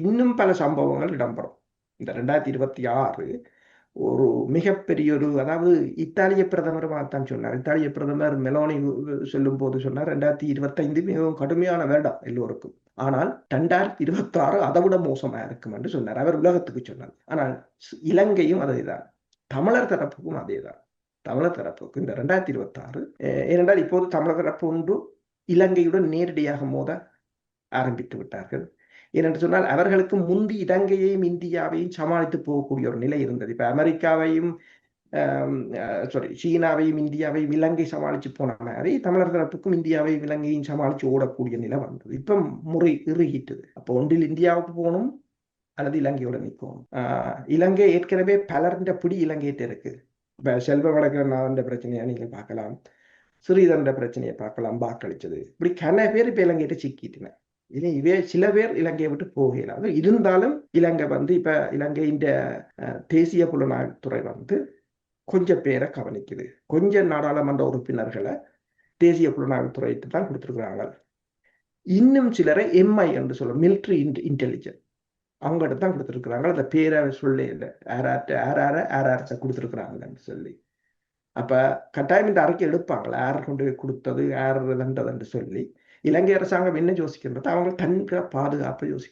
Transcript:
இன்னும் பல சம்பவங்கள் இடம்பெறும். இந்த ரெண்டாயிரத்தி இருபத்தி ஆறு ஒரு மிகப்பெரிய ஒரு அதாவது இத்தாலிய பிரதமருமாகத்தான் சொன்னார். இத்தாலிய பிரதமர் மெலோனி சொல்லும் போது சொன்னார் ரெண்டாயிரத்தி இருபத்தைந்து மிகவும் கடுமையான வேண்டாம் எல்லோருக்கும். ஆனால் ரெண்டாயிரத்தி இருபத்தி ஆறு அதை விட மோசமா இருக்கும் என்று சொன்னார். அவர் உலகத்துக்கு சொன்னார். ஆனால் இலங்கையும் அதேதான் தமிழர் தரப்புக்கும் அதேதான் தமிழர் தரப்புக்கு இந்த ரெண்டாயிரத்தி இருபத்தி ஆறு ஏனென்றால் இப்போது தமிழர் தரப்பு ஒன்று இலங்கையுடன் நேரடியாக மோத ஆரம்பித்து விட்டார்கள். ஏனென்று சொன்னால் அவர்களுக்கு முந்தி இலங்கையையும் இந்தியாவையும் சமாளித்து போகக்கூடிய ஒரு நிலை இருந்தது. இப்ப அமெரிக்காவையும் சாரி சீனாவையும் இந்தியாவையும் இலங்கை சமாளிச்சு போன மாதிரி தமிழர் தரப்புக்கும் இந்தியாவையும் இலங்கையும் சமாளிச்சு ஓடக்கூடிய நிலை வந்தது. இப்ப முறை இறுகிட்டது. அப்போ ஒன்றில் இந்தியாவுக்கு போகணும் அல்லது இலங்கையோட நிற்கணும். இலங்கை ஏற்கனவே பலர்ன்ற பிடி இலங்கையிட்ட இருக்கு இப்ப செல்வ வடகநாதன் பிரச்சனையை நீங்கள் பார்க்கலாம் ஸ்ரீதரன் பிரச்சனையை பார்க்கலாம் வாக்களிச்சது இப்படி கன பேர் இப்ப இலங்கையிட்ட சிக்கிட்டின இனி இவே சில பேர் இலங்கையை விட்டு போகலாம் இருந்தாலும் இலங்கை வந்து இப்ப இலங்கையின் தேசிய புலனாய்வுத்துறை வந்து கொஞ்சம் பேரை கவனிக்குது. கொஞ்சம் நாடாளுமன்ற உறுப்பினர்களை தேசிய புலனாய்வுத்துறைக்கு தான் கொடுத்துருக்குறாங்க. இன்னும் சிலரை எம்ஐ என்று சொல்ல மிலிட்ரி இன்டெலிஜென்ஸ் அவங்ககிட்ட தான் கொடுத்துருக்குறாங்க. அந்த பேரை சொல்லி இல்லை யாரார்ட்ட யாரார யாரார்ட்ட கொடுத்துருக்குறாங்கன்னு சொல்லி. அப்ப கட்டாயம் இந்த அறிக்கை எடுப்பாங்களா? யார் கொண்டு போய் கொடுத்தது யார் தண்டதுன்னு சொல்லி. இலங்கை அரசாங்கம் என்ன யோசிக்கின்றது அவங்க தன்க பாதுகாப்பை யோசிக்க